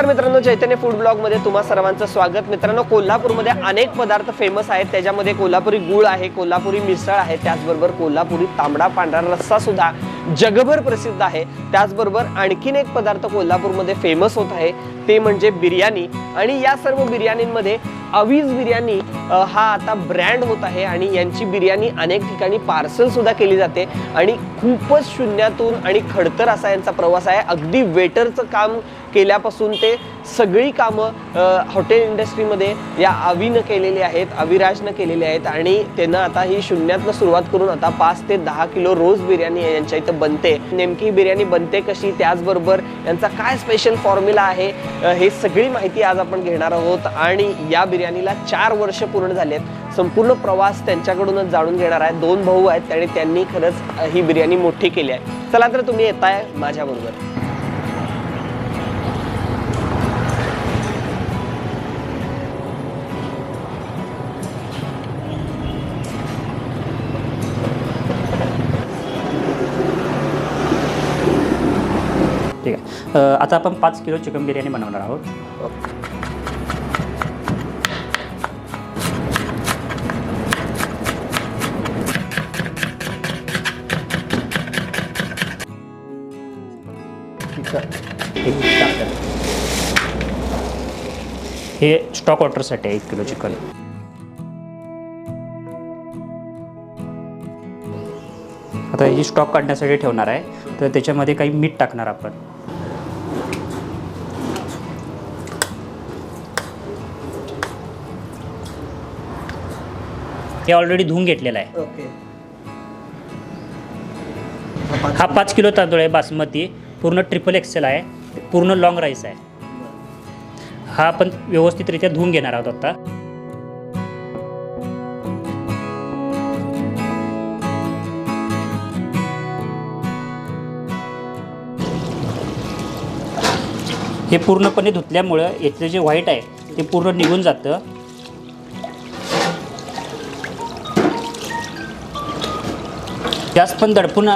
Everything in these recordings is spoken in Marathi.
नमस्कार मित्रांनो चैतन्य फूड ब्लॉगमध्ये तुम्हा सर्वांचं स्वागत. मित्रांनो कोल्हापूरमध्ये अनेक पदार्थ फेमस आहेत. त्याच्यामध्ये कोल्हापुरी गुळ आहे कोल्हापुरी मिसळ आहे त्याचबरोबर कोल्हापुरी तांबडा पांढरा रस्सा सुद्धा जगभर प्रसिद्ध आहे. त्याचबरोबर आणखीन एक पदार्थ कोल्हापूरमध्ये फेमस होत आहे ते म्हणजे बिर्याणी. आणि या सर्व बिर्याणींमध्ये अवीज बिर्याणी हा आता ब्रँड होत आहे आणि यांची बिर्याणी अनेक ठिकाणी पार्सल सुद्धा केली जाते. आणि खूपच शून्यातून आणि खडतर असा यांचा प्रवास आहे. अगदी वेटरचं काम केल्यापासून ते सगळी कामं हॉटेल इंडस्ट्रीमध्ये या अवीनं केलेली आहेत अविराजनं केलेली आहेत. आणि त्यानं आता ही शून्यातनं सुरुवात करून आता पाच ते दहा किलो रोज बिर्याणी यांच्या इथं बनते. नेमकी ही बिर्याणी बनते कशी? त्याचबरोबर यांचा काय स्पेशल फॉर्म्युला आहे? हे सगळी माहिती आज आपण घेणार आहोत. आणि या बिर्याणीला चार वर्ष पूर्ण झालेत. संपूर्ण प्रवास त्यांच्याकडूनच जाणून घेणार आहे. दोन भाऊ आहेत आणि त्यांनी खरंच ही बिर्याणी मोठी केली आहे. चला तर तुम्ही येताय माझ्याबरोबर ठीक आहे. आता आपण पाच किलो चिकन बिर्याणी बनवणार आहोत. हे स्टॉक वॉटरसाठी आहे एक किलो चिकन. आता ही स्टॉक काढण्यासाठी ठेवणार आहे. तर त्याच्यामध्ये काही मीठ टाकणार आपण. हे ऑलरेडी धुवून घेतलेलं आहे. ओके. हा पाच किलो तांदूळ आहे बासमती. पूर्ण ट्रिपल एक्सेल आहे. पूर्ण लॉंग राईस आहे. हा आपण व्यवस्थितरित्या धुवून घेणार आहोत आता. हे पूर्णपणे धुतल्यामुळं याचं जे व्हाईट आहे ते पूर्ण निघून जातं. जास्त पण दडपून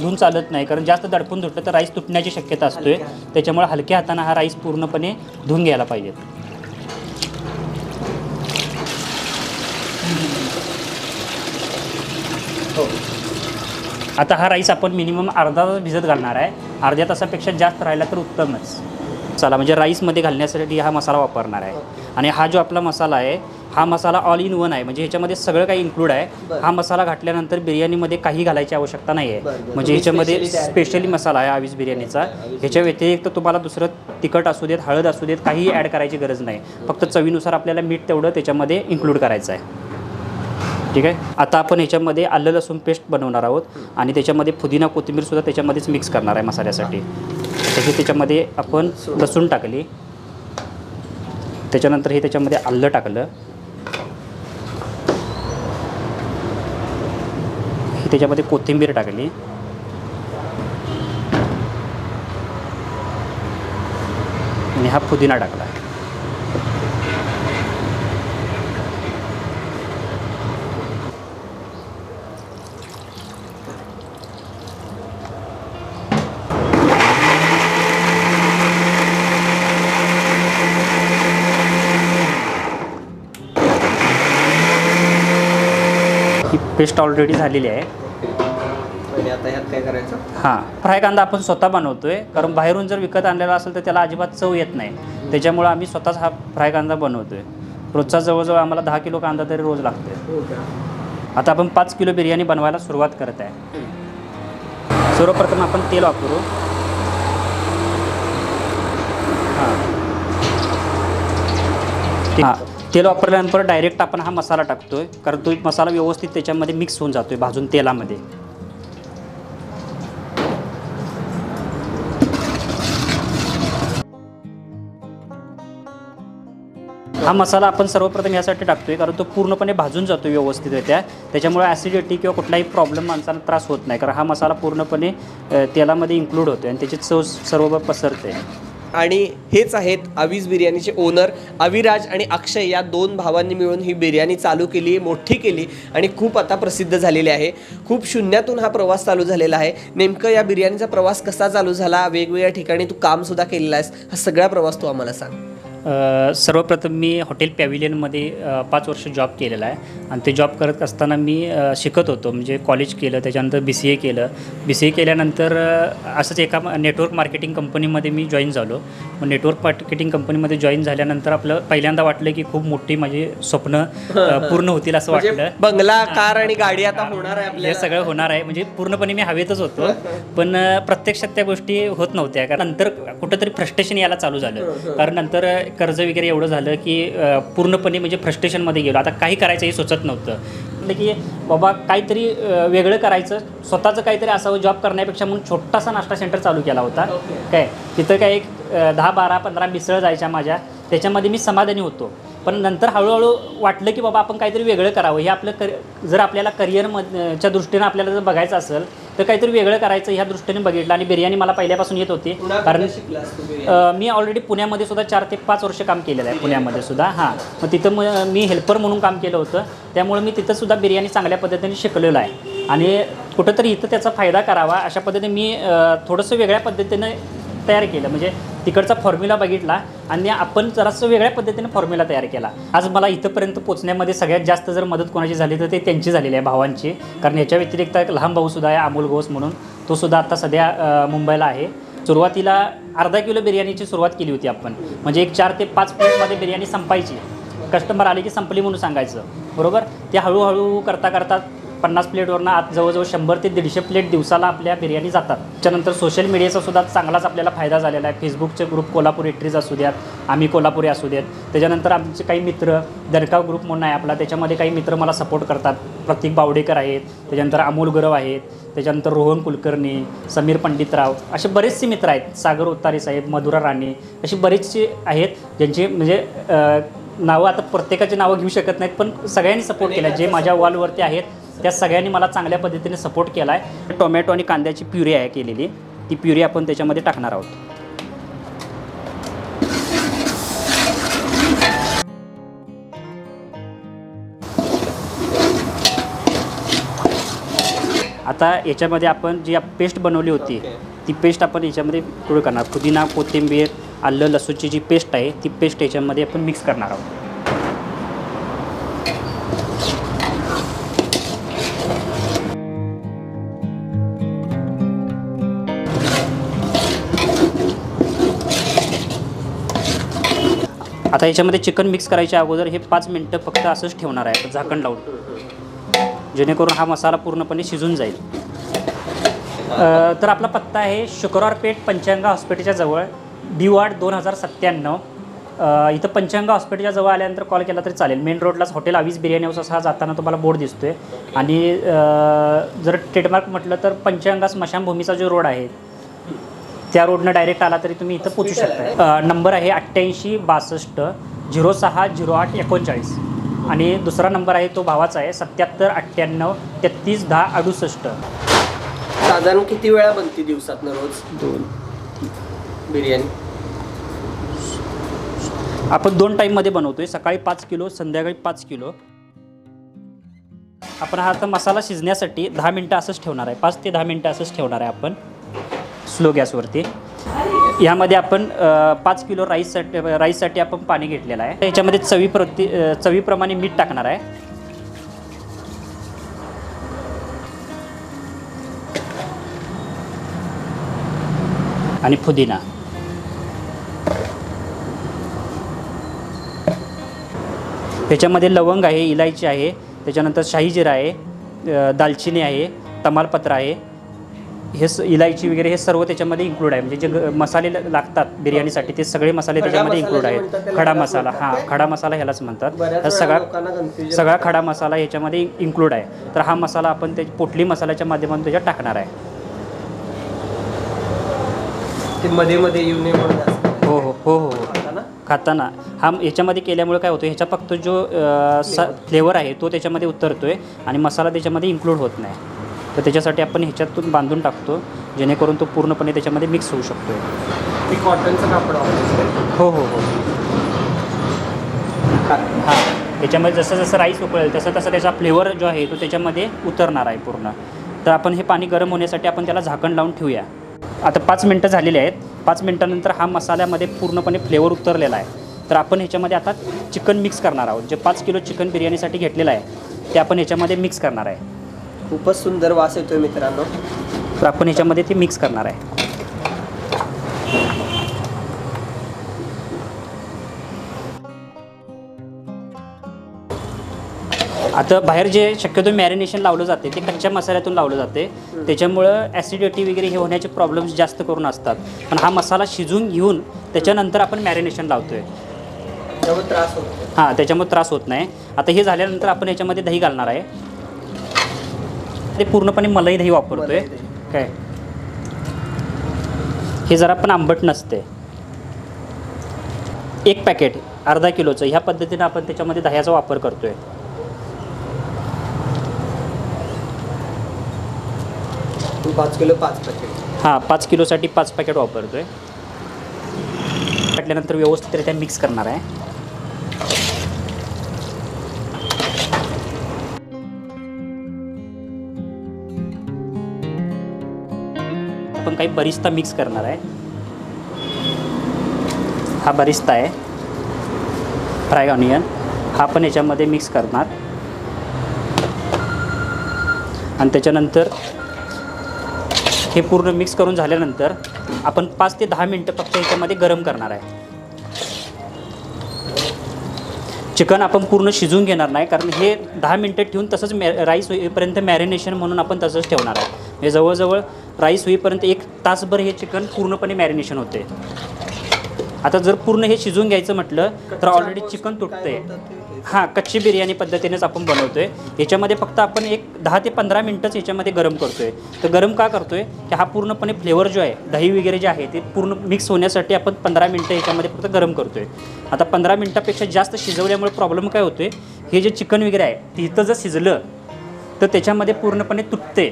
धुवून चालत नाही. कारण जास्त दडपून धुतलं तर राईस तुटण्याची शक्यता असतोय. त्याच्यामुळे हलक्या हाताने हा राईस पूर्णपणे धुवून घ्यायला पाहिजे. आता हा राईस आपण मिनिमम अर्धा तास भिजत घालणार आहे. अर्ध्या तासापेक्षा जास्त राहिला तर उत्तमच. चला म्हणजे राईसमध्ये घालण्यासाठी हा मसाला वापरणार आहे. आणि हा जो आपला मसाला आहे हा मसाला ऑल इन वन आहे. म्हणजे ह्याच्यामध्ये सगळं काही इन्क्लूड आहे. हा मसाला घातल्यानंतर बिर्याणीमध्ये काही घालायची आवश्यकता नाही बरं, आहे. म्हणजे ह्याच्यामध्ये स्पेशली मसाला आहे आवीस बिर्याणीचा. ह्याच्या व्यतिरिक्त तुम्हाला दुसरं तिखट असू देत हळद असू देत काहीही ॲड करायची गरज नाही. फक्त चवीनुसार आपल्याला मीठ तेवढं त्याच्यामध्ये इन्क्लूड करायचं आहे. ठीक आहे? आता आपण ह्याच्यामध्ये आलं लसूण पेस्ट बनवणार आहोत. आणि त्याच्यामध्ये पुदिना कोथिंबीरसुद्धा त्याच्यामध्येच मिक्स करणार आहे मसाल्यासाठी. तसे त्याच्यामध्ये आपण लसूण टाकली. त्याच्यानंतर हे त्याच्यामध्ये आलं टाकलं. त्याच्यामध्ये कोथिंबीर टाकली. आणि हा पुदिना टाकला ही पेस्ट ऑलरेडी झालेली आहे. आता ह्यात काय करायचं? हां फ्राय कांदा आपण स्वतः बनवतोय. कारण बाहेरून जर विकत आणलेला असेल तर त्याला अजिबात चव येत नाही. त्याच्यामुळं आम्ही स्वतःच हा फ्राय कांदा बनवतोय. रोजचा जवळजवळ आम्हाला दहा किलो कांदा तरी रोज लागतोय. का आता आपण पाच किलो बिर्याणी बनवायला सुरुवात करत आहे. सर्वप्रथम आपण तेल वापरू. हां. हां. तेल वापरल्यानंतर डायरेक्ट आपण हा मसाला टाकतो आहे कारण तो मसाला व्यवस्थित त्याच्यामध्ये मिक्स होऊन जातो आहे भाजून तेलामध्ये. हा मसाला आपण सर्वप्रथम यासाठी आहे कारण तो पूर्णपणे भाजून जातो व्यवस्थितरित्या. त्याच्यामुळे ॲसिडिटी किंवा कुठलाही प्रॉब्लेम माणसाला त्रास होत नाही कारण हा मसाला पूर्णपणे तेलामध्ये इन्क्लूड होतो आणि त्याची चव सर्व पसरते. आणि हेच आहेत अवीज बिर्याणीचे ओनर अविराज आणि अक्षय या दोन भावांनी मिळून ही बिर्याणी चालू केली मोठी केली आणि खूप आता प्रसिद्ध झालेली आहे. खूप शून्यातून हा प्रवास चालू झालेला आहे. नेमकं या बिर्याणीचा प्रवास कसा चालू झाला? वेगवेगळ्या ठिकाणी तू कामसुद्धा केलेला आहेस. हा सगळा प्रवास तू आम्हाला सांग. सर्वप्रथम मी हॉटेल पॅव्हिलियनमध्ये पाच वर्ष जॉब केलेला आहे. आणि ते जॉब करत असताना मी शिकत होतो. म्हणजे कॉलेज केलं त्याच्यानंतर बी सी ए केलं. बी सी ए केल्यानंतर असंच एका नेटवर्क मार्केटिंग कंपनीमध्ये मी जॉईन झालो. मग नेटवर्क मार्केटिंग कंपनीमध्ये जॉईन झाल्यानंतर आपलं पहिल्यांदा वाटलं की खूप मोठी माझी स्वप्न पूर्ण होतील असं म्हणजे वाटलं. बंगला कार आणि गाडी आता होणार आहे हे सगळं होणार आहे. म्हणजे पूर्णपणे मी हवेतच होतो. पण प्रत्यक्षात त्या गोष्टी होत नव्हत्या. कारण नंतर कुठंतरी फ्रस्ट्रेशन यायला चालू झालं. कारण नंतर कर्ज वगैरे एवढं झालं की पूर्णपणे म्हणजे फ्रस्ट्रेशनमध्ये गेलो. आता काही करायचं हे सुचत नव्हतं. म्हटलं की बाबा काहीतरी वेगळं करायचं. स्वतःचं काहीतरी असावं जॉब करण्यापेक्षा म्हणून छोटासा नाश्ता सेंटर चालू केला होता. काय? तिथं काय एक दहा बारा पंधरा मिसळ जायच्या माझ्या. त्याच्यामध्ये मी समाधानी होतो. पण नंतर हळूहळू वाटलं की बाबा आपण काहीतरी वेगळं करावं. हे आपलं कर जर आपल्याला करिअरच्या दृष्टीनं आपल्याला जर बघायचं असेल तर काहीतरी वेगळं करायचं ह्या दृष्टीने बघितलं आणि बिर्याणी मला पहिल्यापासून येत होती. कारण मी ऑलरेडी पुण्यामध्ये सुद्धा चार ते पाच वर्ष काम केलेलं आहे पुण्यामध्ये सुद्धा. हां. मग तिथं मग मी हेल्पर म्हणून काम केलं होतं. त्यामुळे मी तिथं सुद्धा बिर्याणी चांगल्या पद्धतीने शिकलेलो आहे. आणि कुठंतरी इथं त्याचा फायदा करावा अशा पद्धतीने मी थोडंसं वेगळ्या पद्धतीने तयार केलं. म्हणजे तिकडचा फॉर्म्युला बघितला आणि आपण जरासं वेगळ्या पद्धतीने फॉर्म्युला तयार केला. आज मला इथंपर्यंत पोचण्यामध्ये सगळ्यात जास्त जर मदत कोणाची झाली तर ते त्यांची झालेली आहे भावांची. कारण याच्या व्यतिरिक्त एक लहान भाऊसुद्धा आहे अमोल घोष म्हणून. तो सुद्धा आता सध्या मुंबईला आहे. सुरुवातीला अर्धा किलो बिर्याणीची सुरुवात केली होती आपण. म्हणजे एक चार ते पाच प्लेटमध्ये बिर्याणी संपायची. कस्टमर आले की संपली म्हणून सांगायचं. बरोबर? ते हळूहळू करता करता पन्नास प्लेटवरनं आत जवळजवळ शंभर ते दीडशे प्लेट दिवसाला आपल्या बिर्याणी जातात. त्याच्यानंतर सोशल मीडियाचा सुद्धा चांगलाच आपल्याला फायदा झालेला आहे. फेसबुकचे ग्रुप कोल्हापूर एट्रीज असू द्यात आम्ही कोल्हापुरी असू देत. त्याच्यानंतर आमचे काही मित्र दरकाव ग्रुप म्हणून आहे आपला त्याच्यामध्ये काही मित्र मला सपोर्ट करतात. प्रतीक बावडेकर आहेत त्याच्यानंतर अमोल गरव आहेत त्याच्यानंतर रोहन कुलकर्णी समीर पंडितराव असे बरेचसे मित्र आहेत. सागर उत्तारे साहेब मधुरा राणे अशी बरेचसे आहेत ज्यांचे म्हणजे नावं आता प्रत्येकाची नावं घेऊ शकत नाहीत पण सगळ्यांनी सपोर्ट केला. जे माझ्या वॉलवरती आहेत त्या सगळ्यांनी मला चांगल्या पद्धतीने सपोर्ट केला आहे टोमॅटो आणि कांद्याची प्युरी आहे केलेली. ती प्युरी आपण त्याच्यामध्ये टाकणार आहोत. आता याच्यामध्ये आपण जी पेस्ट बनवली होती. ती पेस्ट आपण याच्यामध्ये थोडं करणार पुदिना कोथिंबीर आलं लसूणची जी पेस्ट आहे ती पेस्ट याच्यामध्ये आपण मिक्स करणार आहोत. आता याच्यामध्ये चिकन मिक्स करायच्या अगोदर हे पाच मिनटं फक्त असंच ठेवणार आहे. झाकण लावून. जेणेकरून हा मसाला पूर्णपणे शिजून जाईल. तर आपला पत्ता आहे शुक्रवार पेठ पंचांगा हॉस्पिटलच्या जवळ डी वार्ड दोन हजार सत्त्याण्णव. इथं पंचांगा हॉस्पिटलच्या जवळ आल्यानंतर कॉल केला तरी चालेल. मेन रोडलाच हॉटेल आवीस बिर्याणी हाऊस असा जाताना तुम्हाला बोर्ड दिसतोय. आणि जर ट्रेडमार्क म्हटलं तर पंचांगा स्मशानभूमीचा जो रोड आहे त्या रोडनं डायरेक्ट आला तरी तुम्ही इथं पोचू शकता. नंबर आहे अठ्ठ्याऐंशी बासष्ट झिरो सहा झिरो आठ एकोणचाळीस. आणि दुसरा नंबर आहे तो भावाचा आहे सत्याहत्तर अठ्ठ्याण्णव तेहतीस दहा अडुसष्ट. साधारण किती वेळा बनते दिवसात रोज? दोन. बिर्याणी? आपण दोन टाईममध्ये बनवतोय सकाळी पाच किलो संध्याकाळी पाच किलो. आपण हा आता मसाला शिजण्यासाठी दहा मिनटं असंच ठेवणार आहे. पाच ते दहा मिनटं असंच ठेवणार आहे आपण. स्लो गॅसवरती. ह्यामध्ये आपण पाच किलो राईससाठी राईससाठी आपण पाणी घेतलेलं आहे. याच्यामध्ये चवी प्रति चवीप्रमाणे मीठ टाकणार आहे. आणि पुदिना. त्याच्यामध्ये लवंग आहे इलायची आहे त्याच्यानंतर शाही जिरा आहे दालचिनी आहे तमालपत्र आहे हे स इलायची वगैरे हे सर्व त्याच्यामध्ये इन्क्लूड आहे. म्हणजे जे ग- मसाले ल- लागतात बिर्याणीसाठी ते सगळे मसाले खडा त्याच्यामध्ये मसाला इन्क्लूड जे आहेत. त्याला खडा मसाला म्हणतात हां? खडा मसाला ह्यालाच म्हणतात. बऱ्याच तर वेळा सगळा लोकांना सगळा. खडा मसाला ह्याच्यामध्ये इन्क्लूड आहे. तर हा मसाला आपण ते पोटली मसाल्याच्या माध्यमातून त्याच्यात टाकणार आहे. ते मध्ये मध्ये येऊ नये म्हणून हो हो हो हो हो. खाता ना? खाताना. हा याच्यामध्ये केल्यामुळे काय होतं ह्याचा फक्त जो फ्लेवर आहे तो त्याच्यामध्ये उतरतोय आणि मसाला त्याच्यामध्ये इन्क्लूड होत नाही. तर त्याच्यासाठी आपण ह्याच्यातून बांधून टाकतो जेणेकरून तो पूर्णपणे त्याच्यामध्ये मिक्स होऊ शकतो ते कॉटनचं कापड हो हो हो. हां. त्याच्यामध्ये जसं जसं राईस उकळेल तसं तसं त्याचा फ्लेवर जो आहे तो त्याच्यामध्ये उतरणार आहे पूर्ण. तर आपण हे पाणी गरम होण्यासाठी आपण त्याला झाकण लावून ठेवूया. आता पाच मिनटं झालेली आहेत. पाच मिनटानंतर हा मसाल्यामध्ये पूर्णपणे फ्लेवर उतरलेला आहे. तर आपण ह्याच्यामध्ये आता चिकन मिक्स करणार आहोत. जे पाच किलो चिकन बिर्याणीसाठी घेतलेलं आहे ते आपण ह्याच्यामध्ये मिक्स करणार आहे. खूपच सुंदर वास येतोय मित्रांनो. तर आपण ह्याच्यामध्ये ते मिक्स करणार आहे. आता बाहेर जे शक्यतो मॅरिनेशन लावलं जाते ते कच्च्या मसाल्यातून लावलं जाते. त्याच्यामुळं ॲसिडिटी वगैरे हे होण्याचे प्रॉब्लेम्स जास्त करून असतात. पण हा मसाला शिजून घेऊन त्याच्यानंतर आपण मॅरिनेशन लावतोय. त्यामुळे त्रास होतो हां त्याच्यामुळे त्रास होत नाही. आता हे झाल्यानंतर आपण याच्यामध्ये दही घालणार आहे. ते पूर्णपणे मलाई दही वापरतोय. मलाई दही. काय? हे जरा पण आंबट नसते. एक पॅकेट अर्धा किलोचं. ह्या पद्धतीनं आपण त्याच्यामध्ये दह्याचा वापर करतोय. पाच किलो पाच पॅकेट. हां पाच किलोसाठी पाच पॅकेट वापरतोय. वाटल्यानंतर व्यवस्थितरित्या मिक्स करणार आहे. काही बरिस्ता मिक्स करणार आहे. हा बरिस्ता आहे. फ्राय ऑनियन हा पण याच्यामध्ये मिक्स करणार. आणि त्याच्यानंतर हे पूर्ण मिक्स करून झाल्यानंतर आपण पाच ते दहा मिनटं फक्त याच्यामध्ये गरम करणार आहे. चिकन आपण पूर्ण शिजवून घेणार नाही कारण हे दहा मिनटं ठेवून तसंच मॅ राईस होईपर्यंत मॅरिनेशन म्हणून आपण तसंच ठेवणार आहे. म्हणजे जवळजवळ राईस होईपर्यंत एक तासभर हे चिकन पूर्णपणे मॅरिनेशन होते. आता जर पूर्ण हे शिजवून घ्यायचं म्हटलं तर ऑलरेडी चिकन तुटतंय. हां कच्ची बिर्याणी पद्धतीनेच आपण बनवतोय. याच्यामध्ये फक्त आपण एक दहा ते पंधरा मिनटंच याच्यामध्ये गरम करतोय. तर गरम का करतोय? की हा पूर्णपणे फ्लेवर जो आहे दही वगैरे जे आहे ते पूर्ण मिक्स होण्यासाठी आपण पंधरा मिनटं याच्यामध्ये फक्त गरम करतोय. आता पंधरा मिनटापेक्षा जास्त शिजवल्यामुळे प्रॉब्लेम काय होतोय? हे जे चिकन वगैरे आहे तिथं जर शिजलं तर त्याच्यामध्ये पूर्णपणे तुटते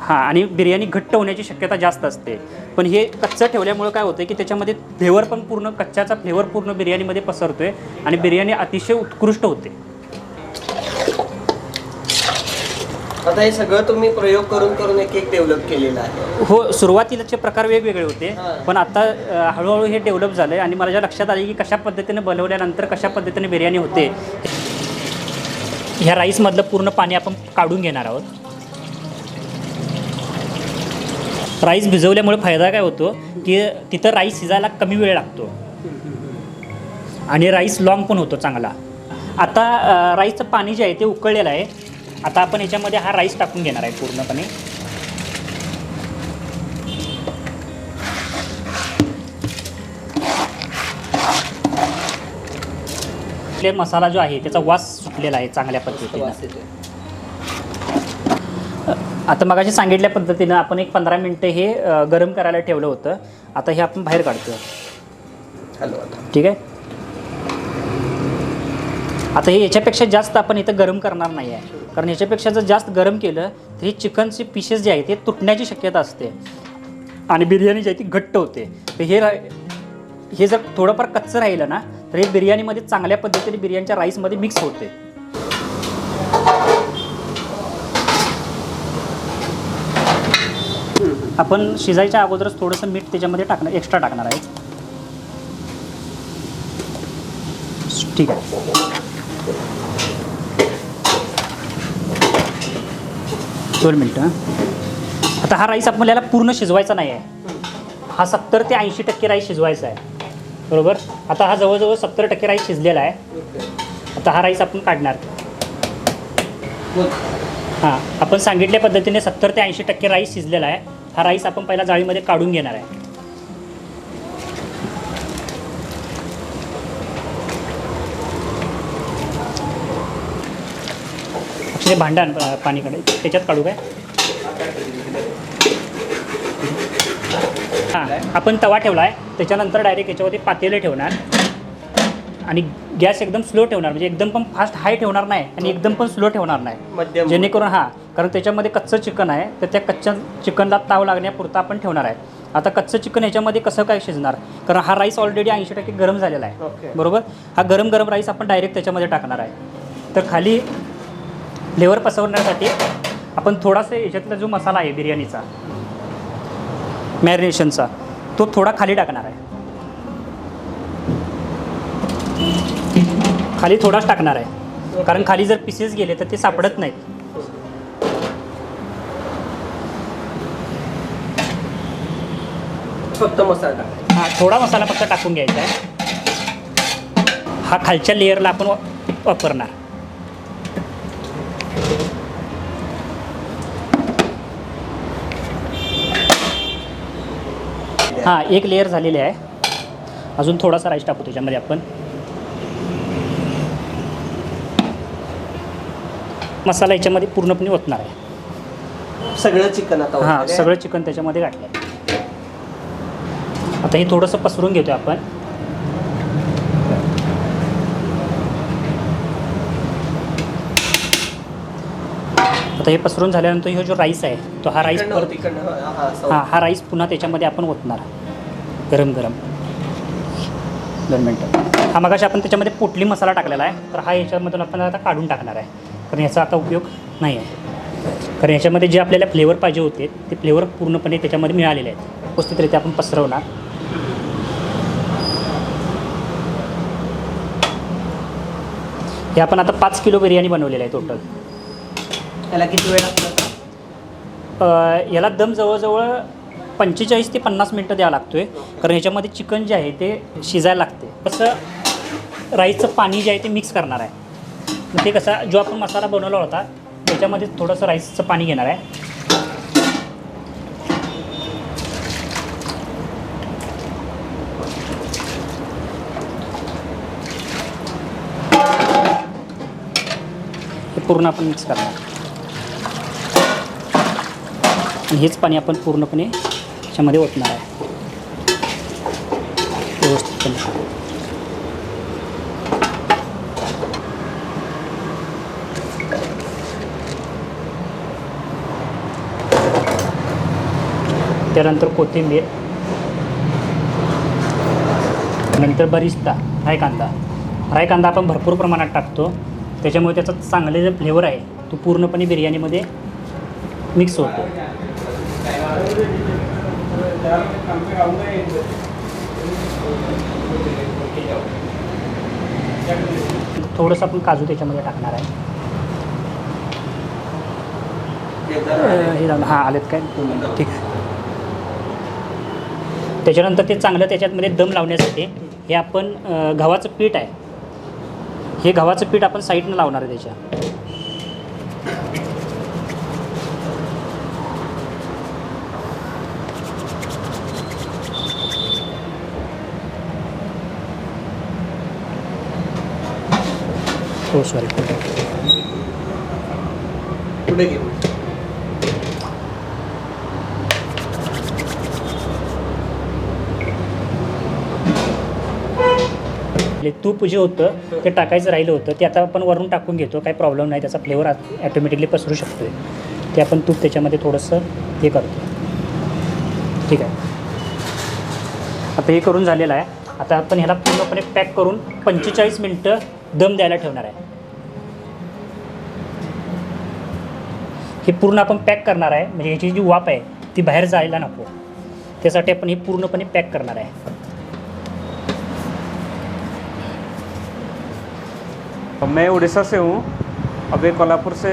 हां आणि बिर्याणी घट्ट होण्याची शक्यता जास्त असते. पण हे कच्चं ठेवल्यामुळं काय होतं की त्याच्यामध्ये फ्लेवर पण पूर्ण कच्च्याचा फ्लेवर पूर्ण बिर्याणीमध्ये पसरतोय आणि बिर्याणी अतिशय उत्कृष्ट होते. आता हे सगळं तुम्ही प्रयोग करून करून एक एक डेव्हलप केलेलं आहे. हो सुरुवातीलाचे प्रकार वेगवेगळे होते. पण आता हळूहळू हे डेव्हलप झालं आहे आणि माझ्या लक्षात आले की कशा पद्धतीने बनवल्यानंतर कशा पद्धतीने बिर्याणी होते. ह्या राईसमधलं पूर्ण पाणी आपण काढून घेणार आहोत. राईस भिजवल्यामुळे फायदा काय होतो? की तिथं राईस शिजायला कमी वेळ लागतो. आणि राईस लॉंग पण होतो चांगला. आता राईसचं पाणी जे आहे ते उकळलेलं आहे. आता आपण याच्यामध्ये हा राईस टाकून घेणार आहे पूर्णपणे. मसाला जो आहे त्याचा वास सुटलेला आहे चांगल्या पद्धतीनं. आता मगाशी सांगितल्या पद्धतीनं आपण एक पंधरा मिनटं हे अ, गरम करायला ठेवलं होतं. आता हे आपण बाहेर काढतो हॅलो आता. ठीक आहे? आता हे याच्यापेक्षा जास्त आपण इथं गरम करणार नाही आहे. कारण याच्यापेक्षा जर जास्त गरम केलं तर हे चिकनचे पीसेस जे आहे ते तुटण्याची शक्यता असते. आणि बिर्याणी जी आहे ती घट्ट होते. तर हे रा- हे जर थोडंफार कच्चं राहिलं ना तर हे बिर्याणीमध्ये चांगल्या पद्धतीने बिर्याणीच्या राईसमध्ये मिक्स होते. आपण शिजायच्या अगोदरच थोडंसं मीठ त्याच्यामध्ये टाकणार एक्स्ट्रा टाकणार आहे. ठीक आहे. दोन मिनटं हं. आता हा राईस आपल्याला पूर्ण शिजवायचा नाही आहे. हा सत्तर ते ऐंशी टक्के राईस शिजवायचा आहे. बरोबर? आता हा जवळजवळ सत्तर टक्के राईस शिजलेला आहे. आता हा राईस आपण काढणार. हां आपण सांगितल्या पद्धतीने सत्तर ते ऐंशी टक्के राईस शिजलेला आहे. हा राईस आपण पहिला जाळीमध्ये काढून घेणार आहे. अक्षय भांडण पाणीकडे. त्याच्यात काढू काय? हां आपण तवा ठेवला आहे त्याच्यानंतर डायरेक्ट याच्यावरती पातेले ठेवणार. आणि गॅस एकदम स्लो ठेवणार म्हणजे एकदम पण फास्ट हाय ठेवणार नाही आणि एकदम पण स्लो ठेवणार नाही. मध्यम जेणेकरून हां कारण त्याच्यामध्ये कच्चं चिकन आहे तर त्या कच्च्या चिकनला ताव लागण्यापुरता आपण ठेवणार आहे. आता कच्चं चिकन ह्याच्यामध्ये कसं काय शिजणार? कारण हा राईस ऑलरेडी ऐंशी टक्के गरम झालेला ओके. आहे बरोबर? हा गरम गरम राईस आपण डायरेक्ट त्याच्यामध्ये टाकणार आहे. तर खाली फ्लेवर पसरवण्यासाठी आपण थोडासा याच्यातला जो मसाला आहे बिर्याणीचा मॅरिनेशनचा तो थोडा खाली टाकणार आहे. खाली थोडाच टाकणार आहे. कारण खाली जर पीसेस गेले तर ते सापडत नाहीत. फक्त मसाला. हा थोडा मसाला फक्त टाकून घ्यायचा आहे. हा खालच्या लेअरला आपण वापरणार. हां एक लेअर झालेली आहे. अजून थोडासा राईस टाकू त्याच्यामध्ये आपण. मसाला याच्यामध्ये पूर्णपणे ओतणार आहे. सगळं चिकन आता हां वगैरे. सगळं चिकन त्याच्यामध्ये घातलं आहे आता हे थोडंसं पसरून घेतोय आपण. आता हे पसरून झाल्यानंतर हे जो राईस आहे तो हा राईस तिकडनं- परत तिकडनं, हा, हा, असं. हां हा राईस पुन्हा त्याच्यामध्ये आपण ओतणार गरम गरम. दोन मिनटं. हा मगाशी आपण त्याच्यामध्ये पोटली मसाला टाकलेला आहे. तर हा याच्यामधून आपण आता काढून टाकणार आहे. कारण याचा आता उपयोग नाही आहे. कारण याच्यामध्ये जे आपल्याला फ्लेवर पाहिजे होते ते फ्लेवर पूर्णपणे त्याच्यामध्ये मिळालेले आहेत. व्यवस्थितरित्या आपण पसरवणार. हे आपण आता पाच किलो बिर्याणी बनवलेली आहे टोटल त्याला किती वेळ लागतो? याला दम जवळजवळ पंचेचाळीस ते पन्नास मिनटं द्यावं लागतो आहे कारण ह्याच्यामध्ये चिकन जे आहे ते शिजायला लागते. कसं राईसचं पाणी जे आहे ते मिक्स करणार आहे. मग ते कसा जो आपण मसाला बनवला होता त्याच्यामध्ये थोडंसं राईसचं पाणी घेणार आहे. पूर्ण आपण मिक्स करणार. आणि हेच पाणी आपण पूर्णपणे त्याच्यामध्ये ओतणार आहे. त्यानंतर कोथिंबीर. नंतर बरिस्ता फ्राय कांदा फ्राय कांदा आपण भरपूर प्रमाणात टाकतो. त्याच्यामुळे त्याचा चांगले जे फ्लेवर आहे तो पूर्णपणे बिर्याणीमध्ये मिक्स होतो. थोडंसं आपण काजू त्याच्यामध्ये टाकणार आहे. हे हां आलेत काय. ठीक. आहे त्याच्यानंतर ते चांगलं त्याच्यातमध्ये दम लावण्यासाठी हे आपण गव्हाचं पीठ आहे. हे गव्हाचं पीठ आपण साईडनं लावणार आहे त्याच्या. हो सॉरी आपले तूप जे होतं ते टाकायचं राहिलं होतं ते आता आपण वरून टाकून घेतो काही प्रॉब्लेम नाही त्याचा फ्लेवर ॲटोमॅटिकली पसरू शकतो आहे ते आपण तूप त्याच्यामध्ये थोडंसं हे करतो. ठीक आहे. आता हे करून झालेलं आहे. आता आपण ह्याला पूर्णपणे पॅक करून पंचेचाळीस मिनटं दम द्यायला ठेवणार आहे. हे पूर्ण आपण पॅक करणार आहे. म्हणजे ह्याची जी वाफ आहे ती बाहेर जायला नको. त्यासाठी आपण हे पूर्णपणे पॅक करणार आहे. मैं उड़ीसा से हूँ। अभी कोल्हापुर से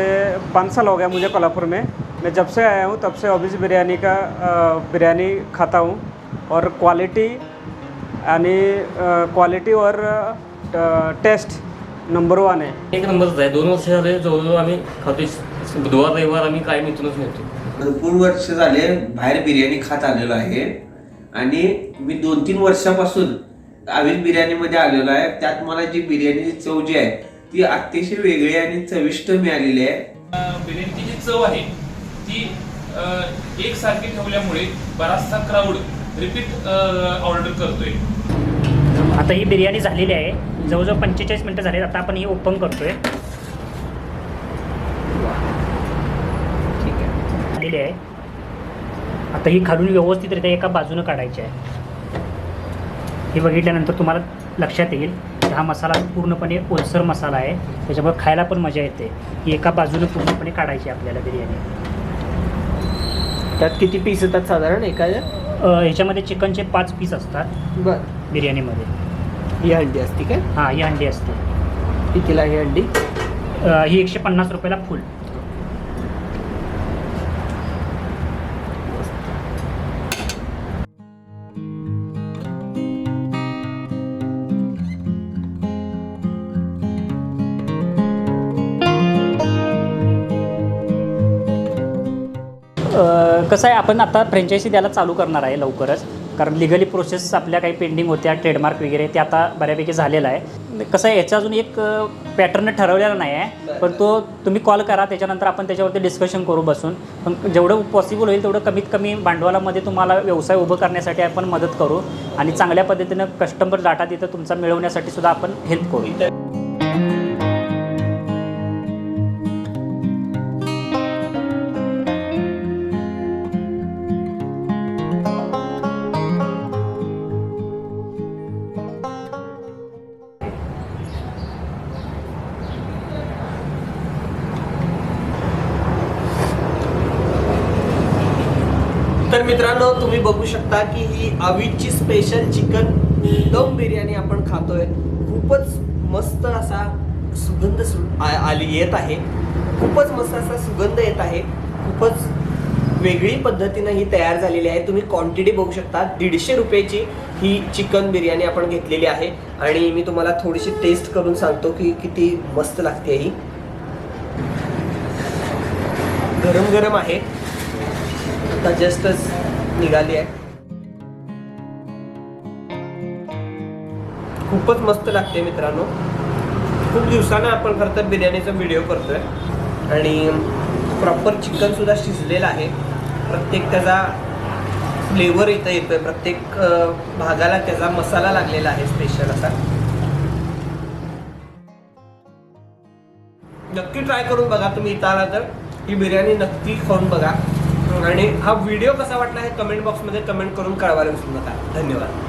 पाँच साल हो गया मुझे कोल्हापुर में। मैं जब से आया हूँ तब से ऑबिस बिरयानी का बिरयानी खाता हूँ। और क्वालिटी यानी क्वालिटी और टेस्ट नंबर वन है। एक नंबरच आहे. दोन वर्ष झाले जवळजवळ आम्ही खातोय बुधवार रविवार आम्ही कायम इथूनच नेतो भरपूर वर्ष झाले बाहेर बिर्याणी खात आलेलो आहे. आणि मी दोन तीन वर्षापासून आविल बिर्याणीमध्ये आलेलो आहे. त्यात मला जी बिर्याणीची चव जी आहे ती अतिशय वेगळी आणि चविष्ट मिळालेली आहे. बिर्याणीची जी चव आहे ती एकसारखी ठेवल्यामुळे बराचसा क्राऊड रिपीट ऑर्डर करतोय. आता ही बिर्याणी झालेली आहे. जवळजवळ पंचेचाळीस मिनटं झाली आता आपण ही ओपन करतोय. ठीक आहे झालेली आहे. आता ही खालून व्यवस्थितरित्या एका बाजूनं काढायची आहे. हे बघितल्यानंतर तुम्हाला लक्षात येईल. हा मसाला पूर्णपणे ओलसर मसाला आहे. त्याच्यामुळे खायला पण मजा येते. ही एका बाजूनं पूर्णपणे काढायची आपल्याला बिर्याणी. त्यात किती पीस येतात साधारण? एखाद्या ह्याच्यामध्ये चिकनचे पाच पीस असतात. बर. बिर्याणीमध्ये. ही हंडी असती काय? हां ही अंडी असते. कितीला ही हंडी? ही एकशे पन्नास रुपयाला फुल कसं आहे आपण आता फ्रँचायसी द्यायला चालू करणार आहे लवकरच. कारण लिगली प्रोसेस आपल्या काही पेंडिंग होत्या ट्रेडमार्क वगैरे ते आता बऱ्यापैकी झालेलं आहे. कसं आहे याचा अजून एक पॅटर्न ठरवलेला नाही आहे. पण तो तुम्ही कॉल करा त्याच्यानंतर आपण त्याच्यावरती डिस्कशन करू बसून. पण जेवढं पॉसिबल होईल तेवढं कमीत कमी भांडवलामध्ये तुम्हाला व्यवसाय उभं करण्यासाठी आपण मदत करू. आणि चांगल्या पद्धतीनं कस्टमर डाटा तिथं तुमचा मिळवण्यासाठी सुद्धा आपण हेल्प करू. मित्रांनो तुम्ही बघू शकता की ही अवीची स्पेशल चिकन दम बिर्याणी आपण खातोय. खूपच मस्त असा सुगंध सु- आली येत आहे. खूपच मस्त असा सुगंध येत आहे. खूपच वेगळी पद्धतीनं ही तयार झालेली आहे. तुम्ही क्वांटिटी बघू शकता. दीडशे रुपयाची ही चिकन बिर्याणी आपण घेतलेली आहे. आणि मी तुम्हाला थोडीशी टेस्ट करून सांगतो की किती मस्त लागते ही. गरम गरम आहे. आता जस्टच निघाली आहे. खूपच मस्त लागते मित्रांनो. खूप दिवसानं आपण खरं तर बिर्याणीचा व्हिडिओ करतोय. आणि प्रॉपर चिकन सुद्धा शिजलेलं आहे. प्रत्येक त्याचा फ्लेवर इथं येतोय. प्रत्येक भागाला त्याचा मसाला लागलेला आहे स्पेशल असा. नक्की ट्राय करून बघा तुम्ही इथं आला तर. ही बिर्याणी नक्की खाऊन बघा. आणि हा व्हिडिओ कसा वाटला हे कमेंट बॉक्समध्ये कमेंट करून कळवायला विसरू नका. धन्यवाद.